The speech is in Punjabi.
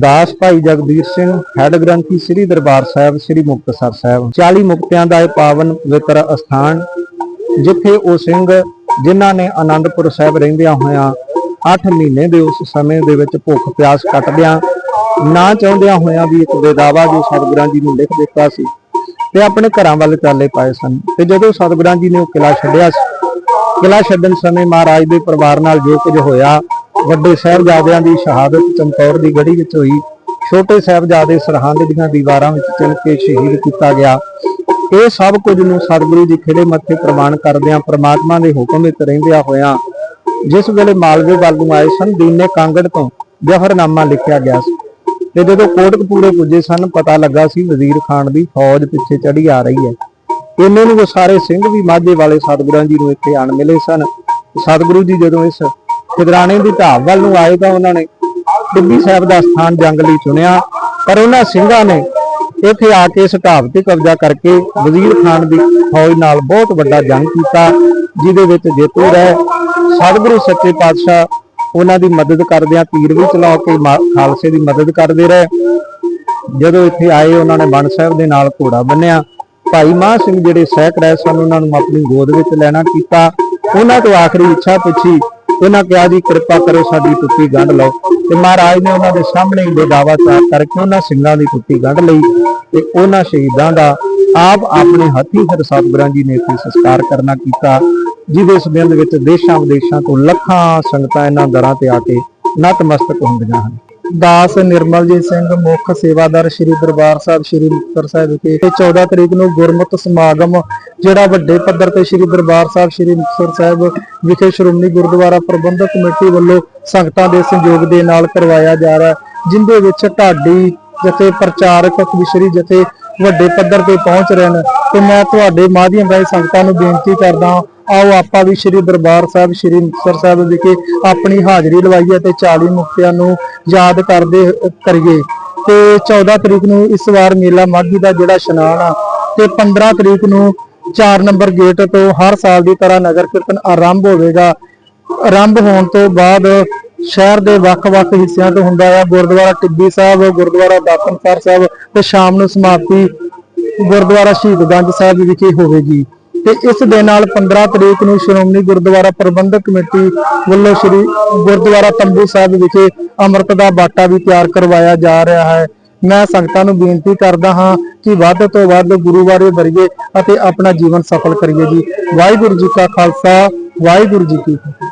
ਦਾਸ ਭਾਈ ਜਗਦੀਰ ਸਿੰਘ ਹੈਡ ਗ੍ਰੰਥੀ ਸ੍ਰੀ ਦਰਬਾਰ ਸਾਹਿਬ, ਸ੍ਰੀ ਮੁਕਤਸਰ ਸਾਹਿਬ। 40 ਮੁਕਤਿਆਂ ਦਾ ਇਹ ਪਾਵਨ ਪਵਿੱਤਰ ਅਸਥਾਨ, ਜਿੱਥੇ ਉਹ ਸਿੰਘ ਜਿਨ੍ਹਾਂ ਨੇ ਆਨੰਦਪੁਰ ਸਾਹਿਬ ਰਹਿੰਦਿਆਂ ਹੋਇਆਂ 8 ਮਹੀਨੇ ਦੇ ਉਸ ਸਮੇਂ ਦੇ ਵਿੱਚ ਭੁੱਖ ਪਿਆਸ ਕੱਟਦਿਆਂ, ਨਾ ਚਾਹੁੰਦਿਆਂ ਹੋਇਆਂ ਵੀ ਇੱਕ ਬੇਦਾਵਾ ਜੋ ਸਤਿਗੁਰਾਂ ਜੀ ਨੂੰ ਲਿਖ ਦਿੱਤਾ ਸੀ, ਤੇ ਆਪਣੇ ਘਰਾਂ ਵੱਲ ਚਾਲੇ ਪਾਏ ਸਨ। ਤੇ ਜਦੋਂ ਸਤਿਗੁਰਾਂ ਜੀ ਨੇ ਉਹ ਕਿਲਾ ਛੱਡਿਆ ਸੀ, ਕਿਲਾ ਛੱਡਣ ਸਮੇਂ ਮਹਾਰਾਜ ਦੇ ਪਰਿਵਾਰ ਨਾਲ ਜੋ ਕੁਝ ਹੋਇਆ ਵੱਡੇ ਸਾਹਿਬਜ਼ਾਦਿਆਂ ਦੀ ਸ਼ਹਾਦਤ ਚਮਕੌਰ ਦੀ ਗੜੀ ਵਿੱਚ ਹੋਈ। ਛੋਟੇ ਸਾਹਿਬਜ਼ਾਦੇ ਸਰਹੰਦ ਦੀਆਂ ਦੀਵਾਰਾਂ ਵਿੱਚ ਚਿਣ ਕੇ ਸ਼ਹੀਦ ਕੀਤਾ ਗਿਆ। ਇਹ ਸਭ ਕੁਝ ਨੂੰ ਸਤਿਗੁਰੂ ਜੀ ਖਿੜੇ ਮੱਥੇ ਪ੍ਰਮਾਣ ਕਰਦਿਆਂ ਪ੍ਰਮਾਤਮਾ ਦੇ ਹੁਕਮ ਵਿੱਚ ਰਹਿੰਦਿਆਂ ਹੋਇਆਂ, ਜਿਸ ਵੇਲੇ ਮਾਲਵੇ ਵੱਲ ਨੂੰ ਆਏ ਸਨ, ਦੀਨੇ ਕਾਂਗੜ ਤੋਂ ਜਹਰਨਾਮਾ ਲਿਖਿਆ ਗਿਆ ਸੀ। ਤੇ ਜਦੋਂ ਕੋਟਕਪੂਰੇ ਪੁੱਜੇ ਸਨ, ਪਤਾ ਲੱਗਾ ਸੀ ਵਜ਼ੀਰ ਖਾਨ ਦੀ ਫੌਜ ਪਿੱਛੇ ਚੜੀ ਆ ਰਹੀ ਹੈ। ਇੰਨੇ ਨੂੰ ਉਹ ਸਾਰੇ ਸਿੰਘ ਵੀ ਮਾਝੇ ਵਾਲੇ ਸਤਿਗੁਰਾਂ ਜੀ ਨੂੰ ਇੱਥੇ ਆਣ ਮਿਲੇ ਸਨ। ਸਤਿਗੁਰੂ ਜੀ ਜਦੋਂ ਇਸ ਖਿਦਰਾਣੇ ਦੀ ਢਾਬ ਵੱਲ ਨੂੰ ਆਏ ਤਾਂ ਉਹਨਾਂ ਨੇ ਟਿੱਬੀ ਸਾਹਿਬ ਦਾ ਸਥਾਨ ਜੰਗ ਲਈ ਚੁਣਿਆ, ਪਰ ਉਹਨਾਂ ਸਿੰਘਾਂ ਨੇ ਇੱਥੇ ਆ ਕੇ ਇਸ ਢਾਬ ਤੇ ਕਬਜ਼ਾ ਕਰਕੇ ਵਜ਼ੀਰ ਖਾਨ ਦੀ ਫੌਜ ਨਾਲ ਬਹੁਤ ਵੱਡਾ ਜੰਗ ਕੀਤਾ, ਜਿਹਦੇ ਵਿੱਚ ਜੇਤੂ ਰਹੇ। ਸਤਿਗੁਰੂ ਸੱਚੇ ਪਾਤਸ਼ਾਹ ਉਹਨਾਂ ਦੀ ਮਦਦ ਕਰਦਿਆਂ ਤੀਰ ਵੀ ਚਲਾ ਕੇ ਮਾ- ਖਾਲਸੇ ਦੀ ਮਦਦ ਕਰਦੇ ਰਹੇ। ਜਦੋਂ ਇੱਥੇ ਆਏ, ਉਹਨਾਂ ਨੇ ਬਣ ਸਾਹਿਬ ਦੇ ਨਾਲ ਘੋੜਾ ਬੰਨਿਆ। ਭਾਈ ਮਾਹ ਸਿੰਘ ਜਿਹੜੇ ਸਹਿਕ ਰਹੇ ਸਨ, ਉਹਨਾਂ ਨੂੰ ਆਪਣੀ ਗੋਦ ਵਿੱਚ ਲੈਣਾ ਕੀਤਾ। ਉਹਨਾਂ ਤੋਂ ਆਖਰੀ ਇੱਛਾ ਪੁੱਛੀ ਉਹਨਾਂ ਕਿਹਾ ਜੀ, ਕਿਰਪਾ ਕਰੋ ਸਾਡੀ ਟੁੱਟੀ ਗੰਢ ਲਓ। ਤੇ ਮਹਾਰਾਜ ਨੇ ਉਹਨਾਂ ਦੇ ਸਾਹਮਣੇ ਹੀ ਬੇਦਾਵਾ ਚਾਰ ਕਰਕੇ ਉਹਨਾਂ ਸਿੰਘਾਂ ਦੀ ਟੁੱਟੀ ਗੰਢ ਲਈ ਤੇ ਉਹਨਾਂ ਸ਼ਹੀਦਾਂ ਦਾ ਆਪ ਆਪਣੇ ਹੱਥੀਂ ਫਿਰ ਸਤਿਗੁਰਾਂ ਜੀ ਨੇ ਇੱਥੇ ਸੰਸਕਾਰ ਕਰਨਾ ਕੀਤਾ, ਜਿਹਦੇ ਸੰਬੰਧ ਵਿੱਚ ਦੇਸ਼ਾਂ ਵਿਦੇਸ਼ਾਂ ਤੋਂ ਲੱਖਾਂ ਸੰਗਤਾਂ ਇਹਨਾਂ ਦਰਾਂ ਤੇ ਆ ਕੇ ਨਤਮਸਤਕ ਹੁੰਦੀਆਂ ਹਨ। ਦਾਸ ਨਿਰਮਲਜੀਤ ਸਿੰਘ, ਮੁੱਖ ਸੇਵਾਦਾਰ ਸ੍ਰੀ ਦਰਬਾਰ ਸਾਹਿਬ, ਸ੍ਰੀ ਮੁਕਤਸਰ ਸਾਹਿਬ ਵਿਖੇ 14 ਤਰੀਕ ਨੂੰ ਗੁਰਮਤਿ ਸਮਾਗਮ ਜਿਹੜਾ ਵੱਡੇ ਪੱਧਰ ਤੇ ਸ੍ਰੀ ਦਰਬਾਰ ਸਾਹਿਬ, ਸ੍ਰੀ ਮੁਕਤਸਰ ਸਾਹਿਬ ਵਿਖੇ ਸ਼੍ਰੋਮਣੀ ਗੁਰਦੁਆਰਾ ਪ੍ਰਬੰਧਕ ਕਮੇਟੀ ਵੱਲੋਂ ਸੰਗਤਾਂ ਦੇ ਸਹਿਯੋਗ ਦੇ ਨਾਲ ਕਰਵਾਇਆ ਜਾ ਰਿਹਾ ਜਿੰਦੇ ਵਿੱਚ ਢਾਡੀ ਜਥੇ ਪ੍ਰਚਾਰਕ ਕਵਿਸ਼ਰੀ ਜਥੇ ਵੱਡੇ ਪੱਧਰ ਤੇ ਪਹੁੰਚ ਰਹੇ ਨੇ, ਤੇ ਮੈਂ ਤੁਹਾਡੇ ਮਾਧਿਅਮ ਰਾਹੀਂ ਸੰਗਤਾਂ ਨੂੰ ਬੇਨਤੀ ਕਰਦਾ ਆਓ ਆਪਾਂ ਵੀ ਸ੍ਰੀ ਦਰਬਾਰ ਸਾਹਿਬ, ਸ੍ਰੀ ਮੁਕਤਸਰ ਸਾਹਿਬ ਵਿਖੇ ਆਪਣੀ ਹਾਜ਼ਰੀ ਲਵਾਈਏ ਤੇ 40 ਮੁਕਤਿਆਂ ਨੂੰ ਯਾਦ ਕਰਦੇ ਕਰੀਏ। ਤੇ 14 ਤਰੀਕ ਨੂੰ ਇਸ ਵਾਰ ਮੇਲਾ ਮਾਘੀ ਦਾ ਜਿਹੜਾ ਇਸ਼ਨਾਨ ਆ, ਤੇ 15 ਤਰੀਕ ਨੂੰ 4 ਨੰਬਰ ਗੇਟ ਤੋਂ ਹਰ ਸਾਲ ਦੀ ਤਰ੍ਹਾਂ ਨਗਰ ਕੀਰਤਨ ਆਰੰਭ ਹੋਵੇਗਾ। ਆਰੰਭ ਹੋਣ ਤੋਂ ਬਾਅਦ ਸ਼ਹਿਰ ਦੇ ਵੱਖ-ਵੱਖ ਹਿੱਸਿਆਂ ਤੋਂ ਹੁੰਦਾ ਹੈ। ਗੁਰਦੁਆਰਾ ਟਿੱਬੀ ਸਾਹਿਬ, ਗੁਰਦੁਆਰਾ ਦਾਤਨਸਰ ਸਾਹਿਬ ਤੇ ਸ਼ਾਮ ਨੂੰ ਸਮਾਪਤੀ ਗੁਰਦੁਆਰਾ ਸ਼ਹੀਦਗੰਜ ਸਾਹਿਬ ਵਿਖੇ ਹੋਵੇਗੀ। ਤੇ ਇਸ ਦੇ ਨਾਲ 15 ਤਰੀਕ ਨੂੰ ਸ਼੍ਰੋਮਣੀ ਗੁਰਦੁਆਰਾ ਪ੍ਰਬੰਧਕ ਕਮੇਟੀ ਵੱਲੋਂ ਸ਼੍ਰੀ ਗੁਰਦੁਆਰਾ ਤੰਬੂ ਸਾਹਿਬ ਵਿਖੇ ਅੰਮ੍ਰਿਤ ਦਾ ਬਾਟਾ ਵੀ ਤਿਆਰ ਕਰਵਾਇਆ ਜਾ ਰਿਹਾ ਹੈ। ਮੈਂ ਸੰਗਤਾਂ ਨੂੰ ਬੇਨਤੀ ਕਰਦਾ ਹਾਂ ਕਿ ਵੱਧ ਤੋਂ ਵੱਧ ਗੁਰੂ ਬਾਰੇ ਵਰੀਏ ਅਤੇ ਆਪਣਾ ਜੀਵਨ ਸਫਲ ਕਰੀਏ ਜੀ। ਵਾਹਿਗੁਰੂ ਜੀ ਕਾ ਖਾਲਸਾ, ਵਾਹਿਗੁਰੂ ਜੀ ਕੀ ਫਤਿਹ।